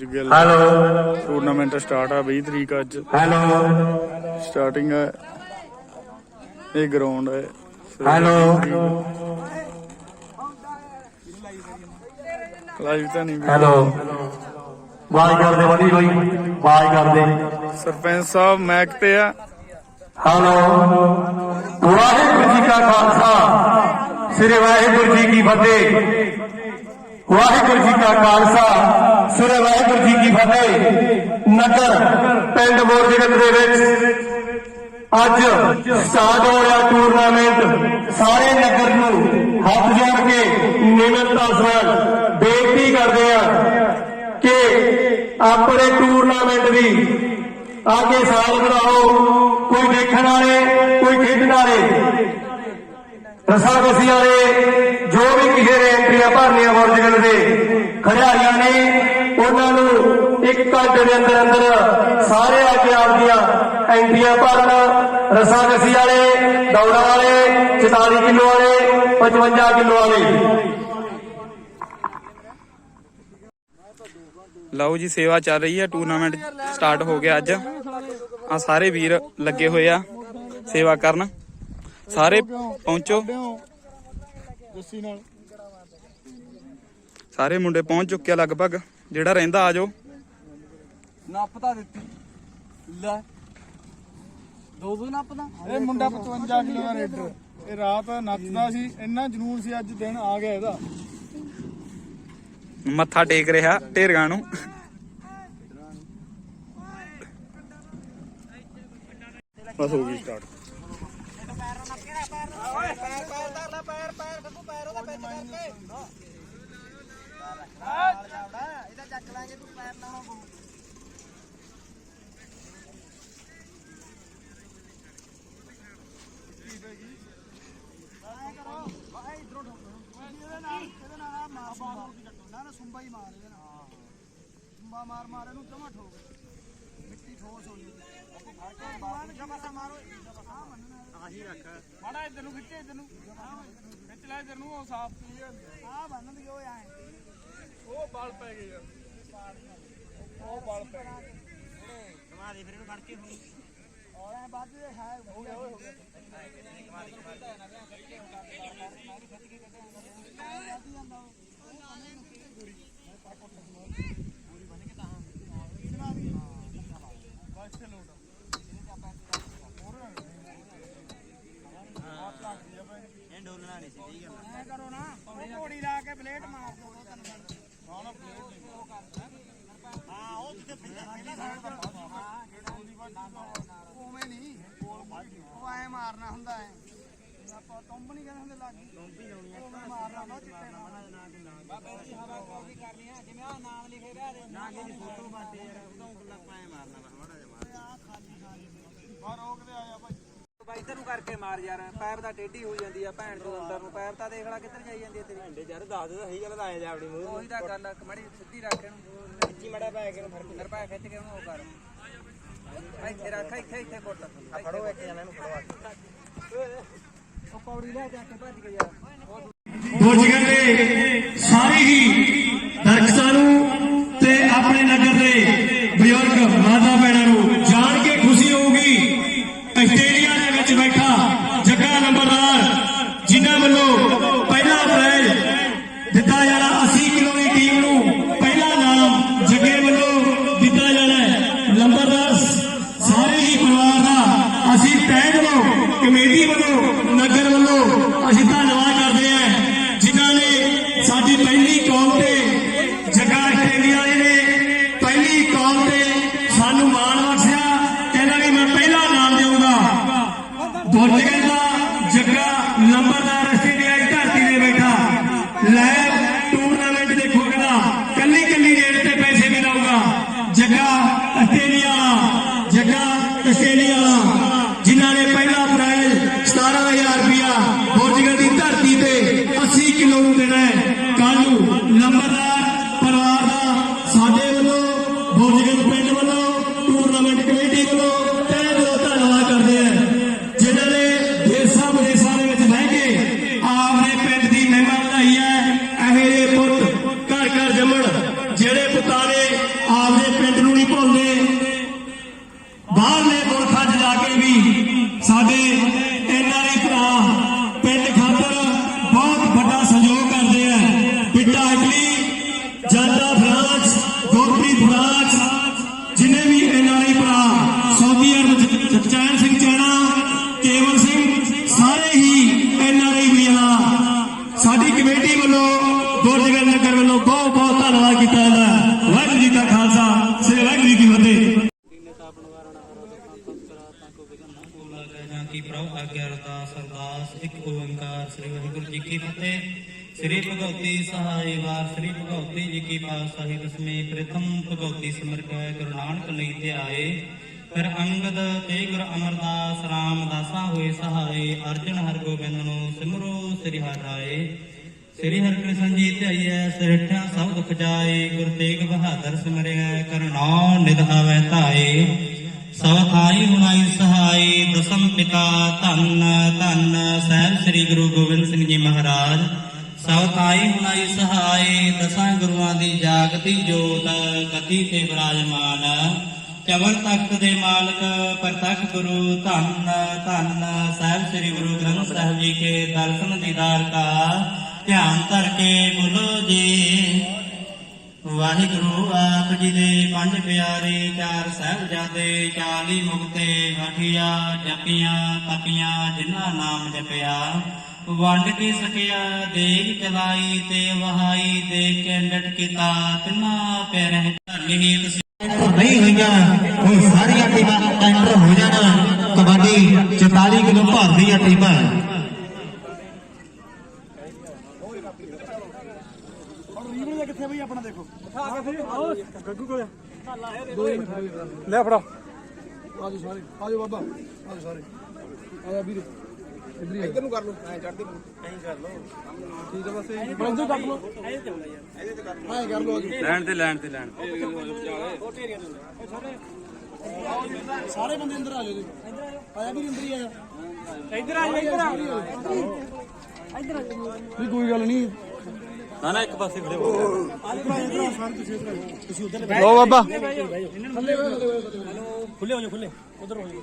Suraj Gill hello tournament start ਆ 20 ਤਰੀਕ ਅੱਜ। ਹੈਲੋ ਸਟਾਰਟਿੰਗ ਹੈ ਇਹ ਗਰਾਊਂਡ ਹੈ ਹੈਲੋ ਲਾਈਵ ਤਾਂ ਨਹੀਂ। ਹੈਲੋ ਬਾਈ ਕਰਦੇ ਬੜੀ ਕੋਈ ਬਾਈ ਕਰਦੇ। ਸਰਪੰਚ ਸਾਹਿਬ ਮੈਕ ਤੇ ਆ। ਹੈਲੋ ਵਾਹਿਗੁਰੂ ਜੀ ਕਾ ਖਾਲਸਾ। ਸ੍ਰੀ ਵਾਹਿਗੁਰੂ ਜੀ ਕੀ ਫਤਿਹ। ਵਾਹਿਗੁਰੂ ਜੀ ਕਾ ਖਾਲਸਾ। ਸ੍ਰੀ ਵਾਹਿਗੁਰੂ ਜੀ ਕੀ ਫਤਿਹ। ਨਗਰ, ਪਿੰਡ ਬੋਰਜਗਤ ਦੇ ਵਿੱਚ ਅੱਜ ਸਟਾਰਟ ਹੋ ਰਿਹਾ ਟੂਰਨਾਮੈਂਟ ਸਾਰੇ ਨਗਰ ਨੂੰ ਹੱਥ ਜੋੜ ਕੇ ਨਿਮਰਤਾ ਨਾਲ ਬੇਨਤੀ ਕਰਦੇ ਆ ਕਿ ਆਪਣੇ ਟੂਰਨਾਮੈਂਟ ਦੀ ਆਗੇ ਸਾਲ ਬਣਾਓ ਕੋਈ ਦੇਖਣ ਵਾਲੇ, ਕੋਈ ਖੇਡਣ ਵਾਲੇ, ਰਸਾਕਸੀ ਵਾਲੇ, ਜੋ ਵੀ ਕਿਸੇ ਨੇ ਐਂਟਰੀਆਂ ਭਰਨੀਆਂ ਵਰਜਗਲ ਦੇ ਖਿਡਾਰੀਆਂ ਨੇ ਉਹਨਾਂ ਨੂੰ ਇੱਕ ਘੰਟੇ ਦੇ ਅੰਦਰ ਅੰਦਰ ਸਾਰੇ ਆ ਕੇ ਆਪਦੀਆਂ ਐਂਟਰੀਆਂ ਭਰਨ ਰਸਾਕਸੀ ਵਾਲੇ ਦੌੜਾਂ ਵਾਲੇ 44 ਕਿਲੋ ਵਾਲੇ 55 ਕਿਲੋ ਵਾਲੇ। ਲਓ ਜੀ ਸੇਵਾ ਚੱਲ ਰਹੀ ਹੈ ਟੂਰਨਾਮੈਂਟ ਸਟਾਰਟ ਹੋ ਗਿਆ ਅੱਜ। ਆ ਸਾਰੇ ਵੀਰ ਲੱਗੇ ਹੋਏ ਆ ਸੇਵਾ ਕਰਨ। ਸਾਰੇ ਪਹੁੰਚੋ। ਸਾਰੇ ਮੁੰਡੇ ਪਹੁੰਚ ਚੁੱਕੇ ਆ ਲਗਭਗ। ਜਿਹੜਾ ਰਹਿੰਦਾ ਆ ਜਾਓ। ਨੱਪਤਾ ਦਿੱਤੀ। ਲੈ। ਦੋ ਦੋ ਨੱਪਦਾ। ਇਹ ਮੁੰਡਾ 55 ਕਿਲੋ ਦਾ ਰੇਡਰ। ਇਹ ਰਾਤ ਨੱਚਦਾ ਸੀ ਇੰਨਾ ਜਨੂਨ ਸੀ ਅੱਜ ਦਿਨ ਆ ਗਿਆ ਇਹਦਾ। ਮੱਥਾ ਟੇਕ ਰਿਹਾ ਢੇਰਗਾਂ ਨੂੰ। ਬਸ ਹੋ ਗਈ ਸਟਾਰਟ ਇਹਦਾ ਚੱਕ ਲਾਂਗੇ ਤੂੰ ਪੈਰ ਨਾ ਸੁੰਬਾ ਹੀ ਮਾਰ ਇਹਦੇ ਨਾਲ ਸੁੰਬਾ ਮਾਰ ਮਾਰ ਇਹਨੂੰ ਜਮਾ ਠੋਕ ਮਿੱਟੀ ਠੋਸ ਹੋ ਜੂਗੀ ਆਹੀ ਰੱਖ। ਮਾੜਾ ਇੱਧਰ ਨੂੰ ਖਿੱਚੇ, ਇੱਧਰ ਨੂੰ। ਖਿੱਚ ਲੈ ਇੱਧਰ ਨੂੰ, ਉਹ ਸਾਫ਼। ਆ ਬੰਨ ਦਿਓ ਐ। ਬਲ ਪੈ ਗਏ ਯਾਰ। ਉਹ ਬਲ ਪੈ ਗਏ। ਕਮਾ ਦੇ ਫਿਰ ਇਹਨੂੰ ਫੜ ਕੇ ਹੁਣ। ਔਰ ਐ ਬਾਅਦ ਦੇ ਹੈ। ਹੋ ਗਿਆ ਹੋ ਗਿਆ। ਇਹ ਡੋਲਣਾ ਨਹੀਂ ਸੀ ਠੀਕ ਹੈ ਐ ਕਰੋ ਨਾ ਉਹ ਘੋੜੀ ਲਾ ਕੇ ਪਲੇਟ ਮਾਰ ਦੋ ਦੋ ਤਿੰਨ ਮਿੰਟ। ਹਾਂ ਨਾ ਪਲੇਟ ਉਹ ਕਰਦਾ ਹਾਂ ਉਹ ਜਿੱਥੇ ਪਹਿਲਾਂ ਸਾਈਡ ਦਾ ਹਾਂ ਉਵੇਂ ਨਹੀਂ ਉਹ ਐ ਮਾਰਨਾ ਹੁੰਦਾ ਐ ਆਪਾਂ ਟੰਬ ਨਹੀਂ ਕਹਿੰਦੇ ਹੁੰਦੇ ਲੱਗੀ ਟੰਬੀ ਲਾਉਣੀ ਆ ਮਾਰਨਾ ਹੁੰਦਾ ਚਿੱਟੇ ਨਾਲ ਬਾਬਾ ਜੀ ਹਵਾ ਕਾਫੀ ਕਰਨੀ ਆ ਜਿਵੇਂ ਆ ਨਾਮ ਲਿਖੇ ਰਿਹਾ ਦੇ ਨਾ ਕਿ ਫੋਟੋ ਬਾਤੇ ਯਾਰ। ਉਦੋਂ ਗੱਲਾਂ ਪਾਏ ਮਾਰਨਾ ਮਾੜਾ ਜਿਹਾ ਮਾਰ ਆ ਖਾਲੀ ਖਾਲੀ ਬਾਹਰ ਰੋਕਦੇ ਆਇਆ ਭਾਈ ਬਾਈ ਇੱਧਰ ਨੂੰ ਕਰਕੇ ਮਾਰ ਯਾਰ ਪੈਰ ਦਾ ਟੇਢੀ ਹੋਈ ਜਾਂਦੀ ਆ ਭੈਣ ਚੋਦ ਅੰਦਰ ਨੂੰ। ਪੈਰ ਤਾਂ ਦੇਖ ਲੈ ਕਿੱਧਰ ਜਾਈ ਜਾਂਦੀ ਆ ਤੇਰੀ। ਘੰਟੇ ਯਾਰ ਦੱਸ ਦੇ ਸਹੀ ਗੱਲ ਆਏ ਜਾ ਆਪਣੀ ਮੂੰਹ ਉਹੀ ਤਾਂ ਗੱਲ ਆ ਕਮੜੀ ਸਿੱਧੀ ਰੱਖ ਇਹਨੂੰ। ਖਿੱਚੀ ਮੜਾ ਪੈ ਕੇ ਫ਼ਰਕ ਫਿਰ ਪੈ ਖਿੱਚ ਕੇ ਉਹਨੂੰ ਉਹ ਕਰ। ਇੱਥੇ ਰੱਖ ਇੱਥੇ ਇੱਥੇ ਕੁੱਟ। ਫੜੋ ਇੱਕ ਜਣਾ ਨੂੰ ਫੜੋ ਉਹ ਪੌੜੀ ਲੈ ਜਾ ਕੇ ਭੱਜ ਕੇ ਯਾਰ ਬੋਝਗੜ ਦੇ ਸਾਰੇ ਹੀ ਦਰਸ਼ਕਾਂ ਨੂੰ ਤੇ ਆਪਣੇ ਨਗਰ ਦੇ ਬਜ਼ੁਰਗ ਮਾਤਾ ਭੈਣਾਂ ਨੂੰ ਜਾਣ ਕੇ ਖੁਸ਼ੀ ਹੋਊਗੀ ਆਸਟ੍ਰੇਲੀਆ ਦੇ ਵਿੱਚ ਬੈਠਾ ਜੱਗਾ ਨੰਬਰਦਾਰ ਜਿਨ੍ਹਾਂ ਵੱਲੋਂ ਪਹਿਲਾ ਪ੍ਰਾਈਜ਼ ਦਿੱਤਾ ਜਾਣਾ 80 ਕਿਲੋ ਦੀ ਟੀਮ ਨੂੰ ਪਹਿਲਾ ਨਾਮ ਜੱਗੇ ਵੱਲੋਂ ਦਿੱਤਾ ਜਾਣਾ ਹੈ। ਨੰਬਰਦਾਰ ਸਾਰੇ ਹੀ ਪਰਿਵਾਰ ਦਾ ਅਸੀਂ ਤਹਿ ਦਿਲੋਂ ਕਮੇਟੀ ਵੱਲੋਂ ਨਗਰ ਵੱਲੋਂ ਅਸੀਂ ਧੰਨਵਾਦ ਸ੍ਰੀ ਭਗਵਤੀ ਸਹਾਇ ਵਾਰ, ਸ੍ਰੀ ਭਗਵਤੀ ਜੀ ਕੀ ਪਾਤਸ਼ਾਹੀ ਦਸਵੇਂ ਪ੍ਰਥਮ ਭਗਵਤੀ ਸਿਮਰ ਗੁਰੂ ਨਾਨਕ ਲਈ ਧਿਆਏ। ਫਿਰ ਅੰਗਦ ਤੇ ਗੁਰੂ ਅਮਰਦਾਸ ਰਾਮਦਾਸਾ ਹੋਏ ਸਹਾਈ ਅਰਜਨ ਹਰਗੋਬਿੰਦ ਨੂੰ ਸਿਮਰੋ ਸ੍ਰੀ ਹਰਿ ਰਾਏ। ਸ੍ਰੀ ਹਰਿਕ੍ਰਿਸ਼ਨ ਜੀ ਧਿਆਈਐ ਸਿਰਠਿਆ ਸਭ ਦੁਖ ਜਾਏ, ਗੁਰ ਤੇਗ ਬਹਾਦਰ ਸਿਮਰਿਐ ਕਰਨੌ ਨਿਧਾਵੈ ਧਾਏ। ਸਭ ਥਾਈ ਹੁਨਾਈ ਸਹਾਈ, ਦਸਮ ਪਿਤਾ ਧੰਨ ਧੰਨ, ਸਾਹਿਬ ਸ੍ਰੀ ਗੁਰੂ ਗੋਬਿੰਦ ਸਿੰਘ ਜੀ ਮਹਾਰਾਜ। ਸਭ ਥਾਈ ਹੁਨਾਈ ਸਹਾਈ, ਦਸਾਂ ਗੁਰੂਆਂ ਦੀ ਜਾਗਦੀ ਜੋਤ ਕਤੀ ਤੇ ਵਿਰਾਜਮਾਨ ਚਵਰ ਤਖਤ ਦੇ ਮਾਲਕ, ਪ੍ਰਤੱਖ ਗੁਰੂ ਧੰਨ ਧੰਨ ਸਾਹਿਬ ਸ੍ਰੀ ਗੁਰੂ ਗ੍ਰੰਥ ਸਾਹਿਬ ਜੀ ਕੇ ਦਰਸ਼ਨ ਦੀਦਾਰ ਕਾ। ਧਿਆਨ ਧਰ ਕੇ ਬੋਲੋ ਜੀ। ਵਾਹਿਗੁਰੂ ਆਪ ਜੀ ਦੇ ਪੰਜ ਪਿਆਰੇ, ਚਾਰ ਸਾਹਿਬਜ਼ਾਦੇ, ਚਾਲੀ ਮੁਕਤੇ ਹਠੀਆਂ ਜਪੀਆਂ, ਤਪੀਆਂ, ਜਿਨ੍ਹਾਂ ਨਾਮ ਜਪਿਆ। ਵੰਡ ਕੇ ਸਕਿਆ ਦੇਗ ਚਲਾਈ ਤੇ ਵਹਾਈ ਦੇ ਕੇ ਡਟ ਕੀਤਾ ਤਿਨਾ ਪੈਰਹਿ ਧਰਨੀ ਤੁਸੀਂ ਨਹੀਂ ਹੋਈਆਂ ਉਹ ਸਾਰੀਆਂ ਟੀਮਾਂ ਐਂਟਰ ਹੋ ਜਾਣ। ਕਬੱਡੀ 44 ਕਿਲੋ ਭਾਰ ਦੀਆਂ ਟੀਮਾਂ। ਕਿੱਥੇ ਬਈ ਆਪਣਾ ਦੇਖੋ ਗੱਗੂ ਕੋਲੇ ਲੈ ਫੜਾ ਆਜੋ ਸਾਰੇ ਆਜੋ ਬਾਬਾ ਆਜੋ ਸਾਰੇ ਆਜਾ ਵੀਰੇ ਇੱਧਰ ਨੂੰ ਕਰ ਲਓ। ਐ ਚੜਦੇ ਐਂ ਕਰ ਲਓ। ਠੀਕ ਹੈ ਬਸ ਇਹ ਬੰਦੂ ਕੱਟ ਲਓ। ਐਂ ਤੇ ਯਾਰ ਐਂ ਕਰ ਲਓ। ਆਜੋ ਲੈਣ ਤੇ ਲੈਣ ਤੇ ਲੈਣ। ਸਾਰੇ ਬੰਦੇ ਅੰਦਰ ਆ ਜਾਓ ਜੀ। ਆਇਆ ਵੀ ਅੰਦਰ ਹੀ ਆਇਆ। ਇੱਧਰ ਆ ਜਾ ਇੱਧਰ ਆ। ਨਹੀਂ ਕੋਈ ਗੱਲ ਨਹੀਂ ਨਾ ਨਾ ਇੱਕ ਪਾਸੇ ਖੜੇ ਹੋ ਲੋ ਬਾਬਾ। ਖੁੱਲੇ ਹੋ ਜਾ ਖੁੱਲੇ। ਉਧਰ ਹੋ ਜਾ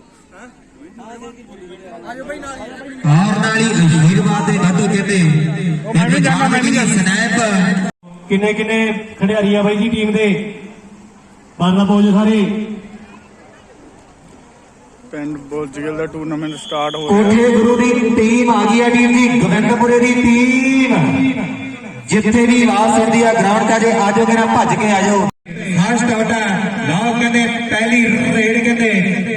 ਔਰ ਨਾਲੀ। ਅਸ਼ੀਰਵਾਦ ਦੇ ਵਾਧੂ ਕਹਿੰਦੇ ਮੈਂ ਵੀ ਜਾਣਾ ਮੈਂ ਵੀ ਸਨੈਪ ਕਿੰਨੇ ਕਿੰਨੇ ਖਿਡਾਰੀ ਆ ਬਾਈ ਜੀ ਟੀਮ ਦੇ? ਬਾਰਨਾ ਪਹੁੰਚ ਸਾਰੇ। ਪਿੰਡ ਬੋਲਜਗਲ ਦਾ ਟੂਰਨਾਮੈਂਟ ਸਟਾਰਟ ਹੋ ਗਿਆ। ਕੋਠੇ ਗੁਰੂ ਦੀ ਟੀਮ ਆ ਗਈ ਹੈ ਟੀਮ ਦੀ ਗੋਬਿੰਦਪੁਰੇ ਦੀ ਟੀਮ। ਜਿੱਥੇ ਵੀ ਆਵਾਜ਼ ਹੁੰਦੀ ਆ ਗਰਾਊਂਡ 'ਚ ਜੇ ਆਜੋਗੇ ਨਾ ਭੱਜ ਕੇ ਆਜੋ ਫਸਟ ਆਊਟ ਆ ਲਓ ਕਹਿੰਦੇ ਪਹਿਲੀ ਰੇਡ ਕਹਿੰਦੇ,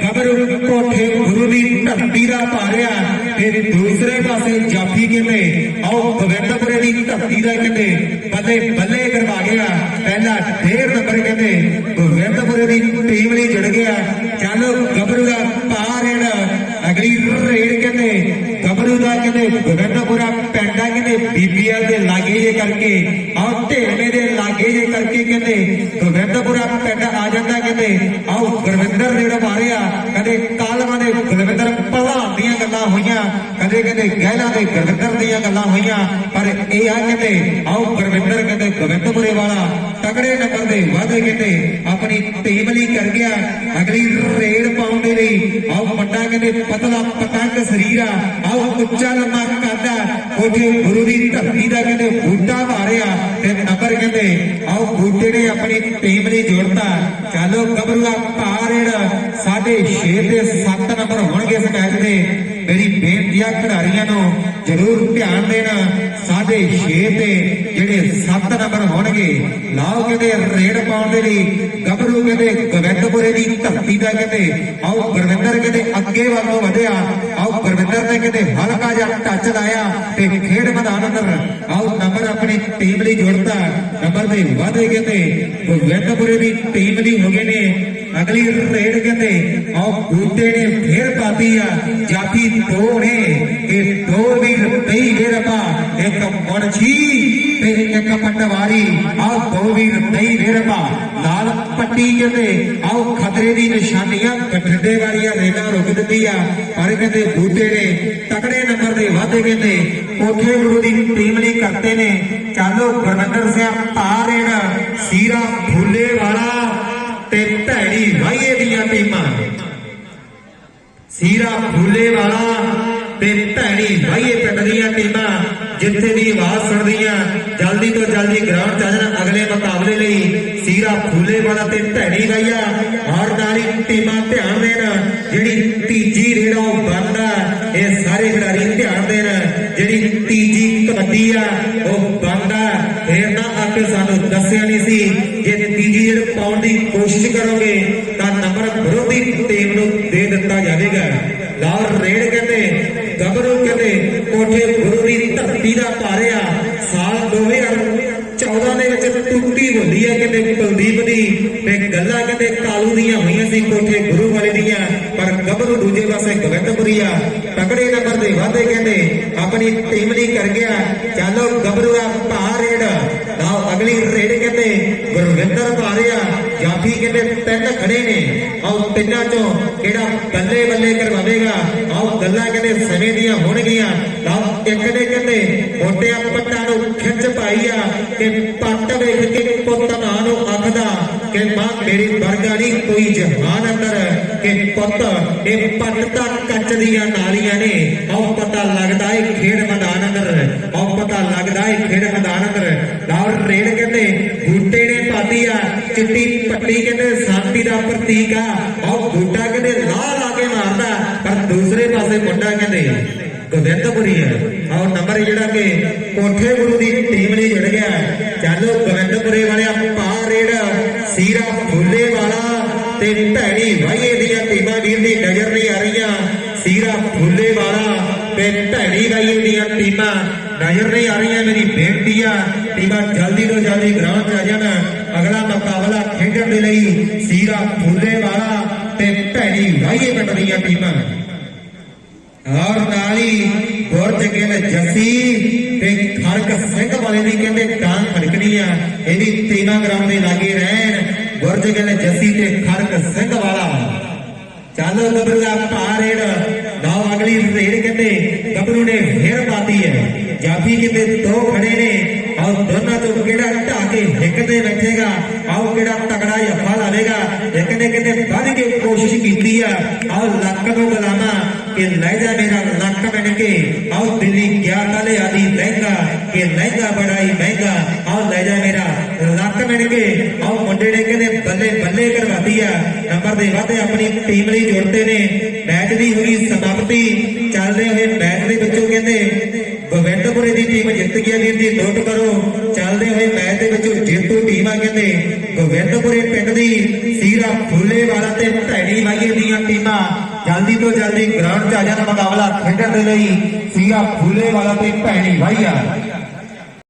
ਗਬਰੂ ਕੋਠੇ ਗੁਰੂ ਦੀ ਧਰਤੀ ਦਾ ਭਾਰਿਆ ਤੇ ਦੂਸਰੇ ਪਾਸੇ ਜਾਫੀ ਕਹਿੰਦੇ, ਆਓ ਗੋਬਿੰਦਪੁਰੇ ਦੀ ਧਰਤੀ ਦਾ ਕਹਿੰਦੇ, ਬੱਲੇ ਬੱਲੇ ਕਰਵਾ ਗਿਆ। ਪਹਿਲਾ ਡੇਢ ਨੰਬਰ ਕਹਿੰਦੇ ਗੋਬਿੰਦਪੁਰੇ ਦੀ ਟੀਮ ਲਈ ਜੁੜ ਗਿਆ ਚੱਲ ਗਬਰੂ ਦਾ ਪਾਰ ਰੇਡ ਅਗਲੀ ਰੇਡ ਕਹਿੰਦੇ ਗਬਰੂ ਦਾ ਕਹਿੰਦੇ ਗੋਬਿੰਦਪੁਰਾ ਪੈਂਡਾ ਕਹਿੰਦੇ ਬੀਬੀਐਲ ਦੇ ਲਾਗੇ ਜੇ ਕਰਕੇ ਆਓ ਢੇਲੇ ਦੇ ਲਾਗੇ ਜੇ ਕਰਕੇ ਕਹਿੰਦੇ ਗੋਬਿੰਦਪੁਰਾ ਪਿੰਡ ਆ ਜਾਂਦਾ ਕਹਿੰਦੇ ਆਓ ਗੁਰਵਿੰਦਰ ਜਿਹੜਾ ਮਾਰਿਆ ਕਦੇ ਕਾਲਮਾਂ ਦੇ ਗੁਰਵਿੰਦਰ ਭਲਵਾਨ ਦੀਆਂ ਗੱਲਾਂ ਹੋਈਆਂ ਕਦੇ ਕਹਿੰਦੇ ਗਹਿਲਾ ਦੇ ਗੁਰਵਿੰਦਰ ਦੀਆਂ ਗੱਲਾਂ ਹੋਈਆਂ, ਪਰ ਇਹ ਆ ਕਹਿੰਦੇ ਆਓ ਗੁਰਵਿੰਦਰ ਕਹਿੰਦੇ ਗੋਬਿੰਦਪੁਰੇ ਵਾਲਾ ਤਗੜੇ ਨੰਬਰ ਦੇ ਵਾਅਦੇ ਕਹਿੰਦੇ ਆਪਣੀ ਟੀਮ ਲਈ ਕਰ ਗਿਆ। ਅਗਲੀ ਰੇਡ ਪਾਉਣ ਦੇ ਲਈ ਆਓ ਮੁੰਡਾ ਕਹਿੰਦੇ ਪਤਲਾ ਪਤੰਗ ਸਰੀਰ ਆ। ਆਓ ਉੱਚਾ ਲੰਮਾ ਕਰਦਾ ਉਥੇ ਗੁਰੂ ਦੀ ਧਰਤੀ ਦਾ ਕਹਿੰਦੇ ਬੂਟਾ ਭਾਰਿਆ ਤੇ ਨੰਬਰ ਕਹਿੰਦੇ, ਆਓ ਬੂਟੇ ਨੇ ਆਪਣੀ ਟੀਮ ਲਈ ਜੋੜਤਾ। ਚਲੋ ਗਬਰੂਆ ਪਾਰੇੜ ਸਾਡੇ 6 ਤੇ 7 ਨੰਬਰ ਹੋਣਗੇ ਇਸ ਮੈਚ ਦੇ। ਮੇਰੀ ਬੇਨਤੀ ਆ ਖਿਡਾਰੀਆਂ ਨੂੰ ਜ਼ਰੂਰ ਧਿਆਨ ਦੇਣਾ। ਸਾਡੇ 6 ਤੇ ਜਿਹੜੇ 7 ਨੰਬਰ ਹੋਣਗੇ, ਲਾਓ ਕਹਿੰਦੇ ਰੇਡ ਪਾਉਣ ਦੇ ਲਈ ਗਬਰੂ ਕਹਿੰਦੇ ਗੋਬਿੰਦਪੁਰੇ ਦੀ ਧਰਤੀ ਦਾ ਕਹਿੰਦੇ ਆਓ ਗੁਰਵਿੰਦਰ ਕਹਿੰਦੇ ਅੱਗੇ ਵੱਲੋਂ ਵਧਿਆ, ਆਓ ਗੁਰਵਿੰਦਰ ਨੇ ਕਹਿੰਦੇ ਹਲਕਾ ਜਿਹਾ ਟੱਚ ਲਾਇਆ ਤੇ ਖੇਡ ਮੈਦਾਨ ਅੰਦਰ ਆਓ ਨੰਬਰ ਆਪਣੀ ਟੀਮ ਲਈ ਜੋੜਤਾ। ਨੰਬਰ ਦੇ ਵਾਧੇ ਕਹਿੰਦੇ ਗੋਬਿੰਦਪੁਰੇ ਦੀ ਟੀਮ ਲਈ ਹੋ ਗਏ ਨੇ। ਅਗਲੀ ਰੇਡ ਕਹਿੰਦੇ ਆਓ ਬੂਟੇ ਨੇ ਫੇਰ ਪਾਤੀ ਆ ਜਾਤੀ ਦੋ ਇਹ ਦੋ ਰੁਪਈ ਵੇਰਪਾ ਇੱਕ ਮਣਛੀ ਤੇ ਇੱਕ ਪਟਵਾਰੀ ਆਓ ਦੋ ਰੁਪਈ ਵੇਰਪਾ ਲਾਲ ਪੱਟੀ ਕਹਿੰਦੇ ਆਓ ਖਤਰੇ ਦੀ ਨਿਸ਼ਾਨੀਆਂ ਬਠਿੰਡੇ ਵਾਲੀਆਂ ਰੇਗਾ ਰੁਕ ਦਿੱਤੀ ਆ ਪਰ ਕਹਿੰਦੇ, ਬੂਟੇ ਨੇ ਤਕੜੇ ਨੰਬਰ ਦੇ ਵਾਧੇ ਕਹਿੰਦੇ ਕੋਠੇ ਗੁਰੂ ਦੀ ਟੀਮ ਲਈ ਕਰਤੇ ਨੇ। ਚਾਲੋ ਗੁਰਵਿੰਦਰ ਸਿੰਘ ਪਾਰੇੜ ਸੀਰਾ ਫੁੱਲੇ ਵਾਲਾ ਤੇ ਭੈੜੀ ਵਾਹੀਏ ਦੀਆਂ ਟੀਮਾਂ ਸੀਰਾ ਫੂਲੇ ਵਾਲਾ ਤੇ ਭੈਣੀ ਵਾਹੀਏ ਪਿੰਡ ਦੀਆਂ ਟੀਮਾਂ ਜਿੱਥੇ ਦੀ ਆਵਾਜ਼ ਸੁਣਦੀਆਂ, ਜਲਦੀ ਤੋਂ ਜਲਦੀ ਗਰਾਊਂਡ 'ਚ ਆ ਜਾਣ ਅਗਲੇ ਮੁਕਾਬਲੇ ਲਈ। ਸੀਰਾ ਫੂਲੇ ਵਾਲਾ ਤੇ ਭੈਣੀ ਵਾਹੀਆ ਔਰ ਨਾਲੀ ਟੀਮਾਂ ਧਿਆਨ ਦੇਣ, ਜਿਹੜੀ ਤੀਜੀ ਰੇਡ ਆ ਉਹ ਬੰਦ ਇਹ ਸਾਰੇ ਖਿਡਾਰੀ ਧਿਆਨ ਦੇਣ, ਜਿਹੜੀ ਤੀਜੀ ਕਬੱਡੀ ਆ, ਉਹ ਬੰਦ ਆ ਫੇਰ ਨਾ ਆਪੇ ਸਾਨੂੰ ਦੱਸਿਆ ਨਹੀਂ ਸੀ, ਜੇ ਤੀਜੀ ਰੇੜ ਪਾਉਣ ਦੀ ਕੋਸ਼ਿਸ਼ ਕਰੋਗੇ ਤਾਂ ਟੀਮ ਨੂੰ ਦੇ ਦਿੱਤਾ ਜਾਵੇਗਾ। ਲਾਹੌਰ ਰੇਡ ਕਹਿੰਦੇ ਗੱਭਰੂ ਕਹਿੰਦੇ, ਕੋਠੇ ਗੁਰੂ ਦੀ ਧਰਤੀ ਦਾ ਭਾਰਿਆ ਸਾਲ 2014 ਦੇ ਵਿੱਚ ਟੁੱਟੀ ਹੁੰਦੀ ਹੈ ਕਹਿੰਦੇ ਕੁਲਦੀਪ ਦੀ ਤੇ ਗੱਲਾਂ ਕਹਿੰਦੇ ਕਾਲੂ ਦੀਆਂ ਹੋਈਆਂ ਸੀ ਕੋਠੇ ਗੁਰੂ ਵਾਲੇ ਦੀਆਂ, ਪਰ ਗਬਰੂ ਦੂਜੇ ਪਾਸੇ ਗੋਬਿੰਦਪੁਰੀਆ ਤਕੜੇ ਨੰਬਰ ਦੇ ਵਾਅਦੇ ਕਹਿੰਦੇ, ਆਪਣੀ ਟੀਮ ਲਈ ਕਰ ਗਿਆ। ਚਲੋ ਗਬਰੂ ਆ ਭਾ ਰੇੜ ਨਾ ਅਗਲੀ ਰੇੜ ਕਹਿੰਦੇ, ਗੁਰਵਿੰਦਰ ਭਾਰਿਆ ਜਾਫੀ ਕਹਿੰਦੇ ਤਿੰਨ ਖੜੇ ਨੇ ਆਓ ਤਿੰਨਾਂ ਚੋਂ ਕਿਹੜਾ ਬੱਲੇ ਬੱਲੇ ਕਰਵਾਵੇਗਾ ਆਓ ਗੱਲਾਂ ਕਹਿੰਦੇ ਸਮੇਂ ਦੀਆਂ ਹੋਣਗੀਆਂ ਆਓ ਇੱਕ ਨੇ ਕਹਿੰਦੇ, ਮੋਟਿਆਂ ਪੱਟਾਂ ਨੂੰ ਖਿੱਚ ਪਾਈ ਆ, ਕਿ ਪੱਟ ਵੇਖ ਕੇ ਪੁੱਤ ਮਾਂ ਨੂੰ ਕਿ ਮਾਂ ਮੇਰੀ ਵਰਗਾ ਨਹੀਂ, ਕੋਈ ਜਹਾਨ ਅੰਦਰ ਕਿ ਪੁੱਤ, ਇਹ ਪੱਟ ਤਾਂ ਕੱਚ ਦੀਆਂ ਨਾਲੀਆਂ ਨੇ। ਆਓ ਪਤਾ ਲੱਗਦਾ ਏ ਖੇਡ ਮੈਦਾਨ ਅੰਦਰ। ਆਓ ਪਤਾ ਲੱਗਦਾ ਏ ਖੇਡ ਮੈਦਾਨ ਅੰਦਰ। ਲਾਹੌਰ ਰੇਡ ਕਹਿੰਦੇ, ਬੂਟੇ ਨੇ ਪਾਤੀ ਆ, ਚਿੱਟੀ ਪੱਟੀ ਕਹਿੰਦੇ ਸ਼ਾਂਤੀ ਦਾ ਪ੍ਰਤੀਕ ਆ। ਆਓ ਬੂਟਾ ਕਹਿੰਦੇ ਲਾਹ ਲਾ ਕੇ ਮਾਰਦਾ। ਪਰ ਦੂਸਰੇ ਪਾਸੇ ਮੁੰਡਾ ਕਹਿੰਦੇ, ਗੋਬਿੰਦਪੁਰੀ ਹੈ ਆਓ ਨੰਬਰ ਜਿਹੜਾ ਕਿ ਕੋਠੇ ਗੁਰੂ ਦੀ ਟੀਮ ਲਈ ਜੁੜ ਗਿਆ। ਚੱਲੋ ਗੋਬਿੰਦਪੁਰੇ ਵਾਲਿਆ ਪਾ ਰੇੜ ਸੀਰਾ ਫੁੱਲੇ ਵਾਲਾ ਤੇ ਭੈਣੀ ਵਾਈਏ ਦੀਆਂ ਟੀਮਾਂ ਵੀਰ ਦੀ ਨਜ਼ਰ ਨਹੀਂ ਆ ਰਹੀਆਂ। ਸੀਰਾ ਫੁੱਲੇ ਵਾਲਾ ਤੇ ਭੈਣੀ ਵਾਈਏ ਦੀਆਂ ਟੀਮਾਂ ਨਜ਼ਰ ਨਹੀਂ ਆ ਰਹੀਆਂ। ਮੇਰੀ ਬੇਨਤੀ ਆ, ਟੀਮਾਂ ਜਲਦੀ ਤੋਂ ਜਲਦੀ ਗਰਾਊਂਡ 'ਚ ਆ ਜਾਣ। ਅਗਲਾ ਮੁਕਾਬਲਾ ਖੇਡਣ ਦੇ ਲਈ ਸੀਰਾ ਫੁੱਲੇ ਵਾਲਾ ਤੇ ਭੈਣੀ ਵਾਈਏ ਪਿੰਡ ਦੀਆਂ ਟੀਮਾਂ। ਔਰ ਨਾਲੀ ਗੁਰਜ ਕਹਿੰਦੇ ਜੱਸੀ ਤੇ ਖੜਕ ਸਿੰਘ ਵਾਲੇ ਦੀ ਕਹਿੰਦੇ ਟਾਂਗ ਖੜਕਣੀ ਆ। ਇਹਦੀ ਤੀਨਾ ਗਰਾਮ ਦੇ ਲਾਗੇ ਰਹਿਣ ਗੁਰਜ ਕਹਿੰਦੇ ਜੱਸੀ ਤੇ ਖੜਕ ਸਿੰਘ ਵਾਲਾ ਚੱਲ ਗੱਭਰੂ ਦਾ ਭਾਰੇੜ ਨਾਓ ਅਗਲੀ ਰੇਡ ਕਹਿੰਦੇ ਗੱਭਰੂ ਨੇ ਫੇਰ ਪਾਤੀ ਹੈ ਜਾਫੀ ਕਹਿੰਦੇ ਦੋ ਖੜੇ ਨੇ ਆਓ ਦੋਨਾਂ ਤੋਂ ਕਿਹੜਾ ਢਾਕੇ ਇੱਕ ਤੇ ਬੈਠੇਗਾ ਆਓ ਕਿਹੜਾ ਤਗੜਾ ਜੱਫਾ ਲਾਵੇਗਾ ਇੱਕ ਨੇ ਕਹਿੰਦੇ ਵੱਧ ਕੇ ਕੋਸ਼ਿਸ਼ ਕੀਤੀ ਆ ਆਓ ਲੱਕ ਨੂੰ ਬੁਲਾਵਾ ਕਿ ਲੈ ਜਾ ਮੇਰਾ ਲੱਕ ਬਣ ਕੇ ਆਓ ਦਿੱਲੀ ਗਿਆ ਕਾਲੇ ਆਦੀ ਲਹਿੰਗਾ ਕਿ ਲਹਿੰਗਾ ਬੜਾਈ ਮਹਿੰਗਾ ਆਓ ਕੇ ਆਓ ਮੁੰਡੇ ਨੇ ਕਹਿੰਦੇ ਬੱਲੇ ਬੱਲੇ ਕਰਵਾਤੀ ਆ। ਨੰਬਰ ਦੇ ਵਾਧੇ ਆਪਣੀ ਟੀਮ ਲਈ ਜੁੜਦੇ ਨੇ। ਮੈਚ ਦੀ ਹੋਈ ਸਮਾਪਤੀ, ਚੱਲਦੇ ਹੋਏ ਮੈਚ ਦੇ ਵਿੱਚੋਂ ਕਹਿੰਦੇ ਗੋਬਿੰਦਪੁਰੇ ਦੀ ਟੀਮ ਜਿੱਤ ਗਈ ਵੀਰ ਜੀ ਨੋਟ ਕਰੋ। ਚੱਲਦੇ ਹੋਏ ਮੈਚ ਦੇ ਵਿੱਚੋਂ ਜੇਤੂ ਟੀਮ ਆ ਕਹਿੰਦੇ ਗੋਬਿੰਦਪੁਰੇ ਪਿੰਡ ਦੀ ਸੀਰਾ ਫੁੱਲੇ ਵਾਲਾ ਤੇ ਭੈਣੀ ਵਾਈਏ ਦੀਆਂ ਟੀਮਾਂ। ਜਲਦੀ ਤੋਂ ਜਲਦੀ ਗਰਾਊਂਡ 'ਚ ਆ ਜਾਣ ਮੁਕਾਬਲਾ ਖੇਡਣ ਦੇ ਲਈ ਸੀਰਾ ਫੁੱਲੇ ਵਾਲਾ ਤੇ ਭੈਣੀ ਵਾਈਆ